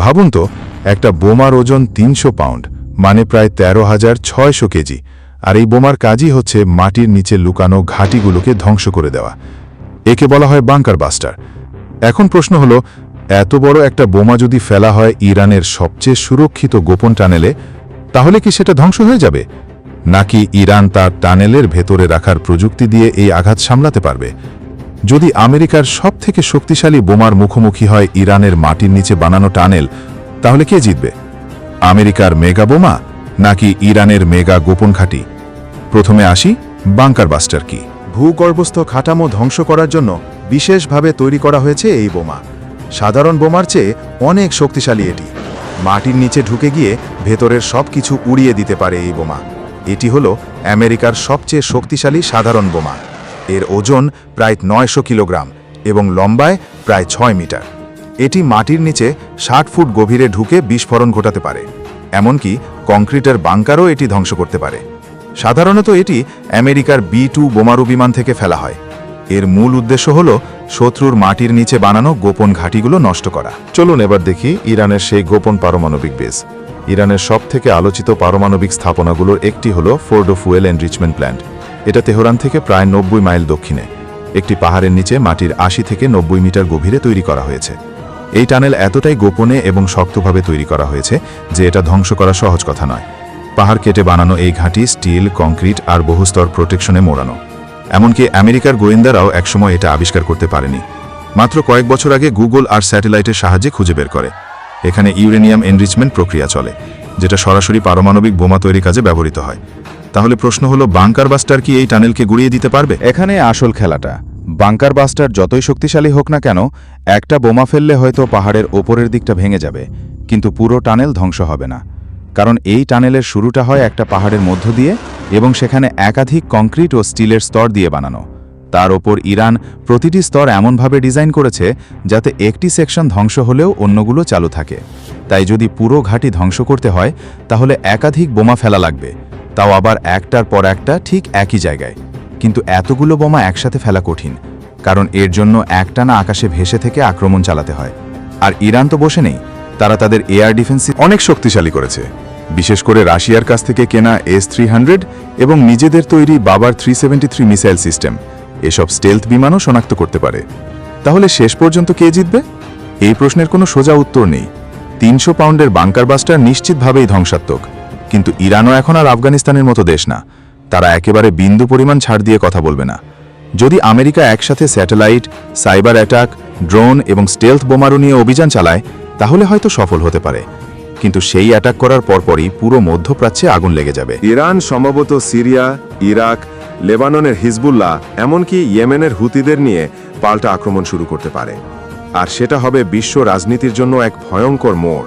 ভাবুন তো, একটা বোমার ওজন তিনশো পাউন্ড মানে প্রায় তেরো হাজার ছয়শো কেজি, আর এই বোমার কাজই হচ্ছে মাটির নিচে লুকানো ঘাঁটিগুলোকে ধ্বংস করে দেওয়া। একে বলা হয় বাংকার বাস্টার। এখন প্রশ্ন হলো, এত বড় একটা বোমা যদি ফেলা হয় ইরানের সবচেয়ে সুরক্ষিত গোপন টানেলে, তাহলে কি সেটা ধ্বংস হয়ে যাবে? নাকি ইরান তার টানেলের ভেতরে রাখার প্রযুক্তি দিয়ে এই আঘাত সামলাতে পারবে? যদি আমেরিকার সবথেকে শক্তিশালী বোমার মুখোমুখি হয় ইরানের মাটির নিচে বানানো টানেল, তাহলে কে জিতবে? আমেরিকার মেগা বোমা নাকি ইরানের মেগা গোপন ঘাঁটি? প্রথমে আসি বাংকার বাস্টার কি। ভূগর্ভস্থ কাঠামো ধ্বংস করার জন্য বিশেষভাবে তৈরি করা হয়েছে এই বোমা। সাধারণ বোমার চেয়ে অনেক শক্তিশালী এটি। মাটির নিচে ঢুকে গিয়ে ভেতরের সব কিছু উড়িয়ে দিতে পারে এই বোমা। এটি হল আমেরিকার সবচেয়ে শক্তিশালী সাধারণ বোমা। এর ওজন প্রায় নয়শো কিলোগ্রাম এবং লম্বায় প্রায় ছয় মিটার। এটি মাটির নিচে ষাট ফুট গভীরে ঢুকে বিস্ফোরণ ঘটাতে পারে, এমনকি কংক্রিটের বাংকারও এটি ধ্বংস করতে পারে। সাধারণত এটি আমেরিকার বি টু বোমারু বিমান থেকে ফেলা হয়। এর মূল উদ্দেশ্য হল শত্রুর মাটির নিচে বানানো গোপন ঘাঁটিগুলো নষ্ট করা। চলুন এবার দেখি ইরানের সেই গোপন পারমাণবিক বেস। ইরানের সবথেকে আলোচিত পারমাণবিক স্থাপনাগুলোর একটি হল ফোর্ডো ফুয়েল এনরিচমেন্ট প্ল্যান্ট। এটা তেহরান থেকে প্রায় নব্বই মাইল দক্ষিণে। একটি পাহাড়ের নিচে মাটির আশি থেকে নব্বই মিটার গভীরে তৈরি করা হয়েছে। এই টানেল এতটাই গোপনে এবং শক্তভাবে তৈরি করা হয়েছে যে এটা ধ্বংস করা সহজ কথা নয়। পাহাড় কেটে বানানো এই ঘাঁটি স্টিল, কংক্রিট আর বহুস্তর প্রোটেকশনে মোড়ানো। এমনকি আমেরিকার গোয়েন্দারাও একসময় এটা আবিষ্কার করতে পারেনি। মাত্র কয়েক বছর আগে গুগল আর স্যাটেলাইটের সাহায্যে খুঁজে বের করে। এখানে ইউরেনিয়াম এনরিচমেন্ট প্রক্রিয়া চলে, যেটা সরাসরি পারমাণবিক বোমা তৈরি কাজে ব্যবহৃত হয়। তাহলে প্রশ্ন হলো, বাংকার বাস্টার কি এই টানেলকে গুড়িয়ে দিতে পারবে? এখানে আসল খেলাটা। বাংকার বাস্টার যতই শক্তিশালী হোক না কেন, একটা বোমা ফেললে হয়তো পাহাড়ের ওপরের দিকটা ভেঙে যাবে, কিন্তু পুরো টানেল ধ্বংস হবে না। কারণ এই টানেলের শুরুটা হয় একটা পাহাড়ের মধ্য দিয়ে এবং সেখানে একাধিক কংক্রিট ও স্টিলের স্তর দিয়ে বানানো। তার ওপর ইরান প্রতিটি স্তর এমনভাবে ডিজাইন করেছে যাতে একটি সেকশন ধ্বংস হলেও অন্যগুলো চালু থাকে। তাই যদি পুরো ঘাঁটি ধ্বংস করতে হয়, তাহলে একাধিক বোমা ফেলা লাগবে। তাও আবার একটার পর একটা ঠিক একই জায়গায়। কিন্তু এতগুলো বোমা একসাথে ফেলা কঠিন, কারণ এর জন্য একটানা আকাশে ভেসে থেকে আক্রমণ চালাতে হয়। আর ইরান তো বসে নেই, তারা তাদের এয়ার ডিফেন্স অনেক শক্তিশালী করেছে। বিশেষ করে রাশিয়ার কাছ থেকে কেনা এস থ্রি এবং নিজেদের তৈরি বাবার থ্রি মিসাইল সিস্টেম। এসব স্টেলথ বিমানও শনাক্ত করতে পারে। তাহলে শেষ পর্যন্ত কে জিতবে? এই প্রশ্নের কোনো সোজা উত্তর নেই। তিনশো পাউন্ডের বাংকার বাস্টার নিশ্চিতভাবেই ধ্বংসাত্মক। কিন্তু ইরানও এখন আর আফগানিস্তানের মতো দেশ না। তারা একেবারে বিন্দু পরিমাণ ছাড় দিয়ে কথা বলবে না। যদি আমেরিকা একসাথে স্যাটেলাইট, সাইবার অ্যাটাক, ড্রোন এবং স্টেলথ বোমারু নিয়ে অভিযান চালায়, তাহলে হয়তো সফল হতে পারে। কিন্তু সেই অ্যাটাক করার পরপরই পুরো মধ্যপ্রাচ্যে আগুন লেগে যাবে। ইরান, সম্ভবত সিরিয়া, ইরাক, লেবাননের হিজবুল্লাহ, এমনকি ইয়েমেনের হুতিদের নিয়ে পাল্টা আক্রমণ শুরু করতে পারে। আর সেটা হবে বিশ্ব রাজনীতির জন্য এক ভয়ঙ্কর মোড়।